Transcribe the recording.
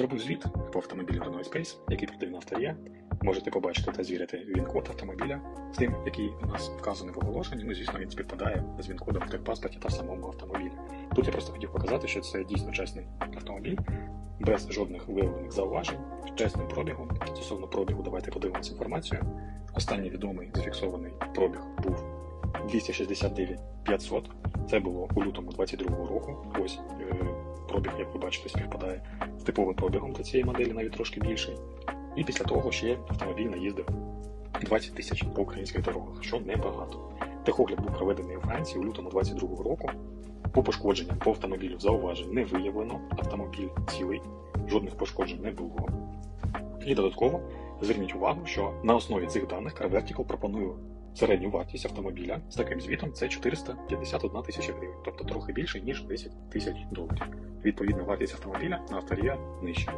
Е, звіт по автомобілю Renault Space, який продає на авторія. Можете побачити та звірити він-код автомобіля з тим, який у нас вказаний в оголошенні. Ну, звісно, він співпадає з він-кодом в техпаспорті та самому автомобілі. Тут я просто хотів показати, що це дійсно чесний автомобіль, без жодних виявлених зауважень, з чесним пробігом. Стосовно пробігу, давайте подивимося інформацію. Останній відомий зафіксований пробіг був 269 500. Це було у лютому 22-го року. Ось е, пробіг, як ви бачите, співпадає з типовим пробігом для цієї моделі, навіть трошки більший. І після того ще автомобіль наїздив 20 тисяч по українських дорогах, що небагато. Техогляд був проведений у Франції у лютому 22-го року. По пошкодженням по автомобілю зауважень не виявлено. Автомобіль цілий, жодних пошкоджень не було. І додатково зверніть увагу, що на основі цих даних Car Vertical пропонує середню вартість автомобіля з таким звітом це 451 тисяча гривень, тобто трохи більше ніж 10 тисяч доларів. Відповідно, вартість автомобіля на авторія нижча.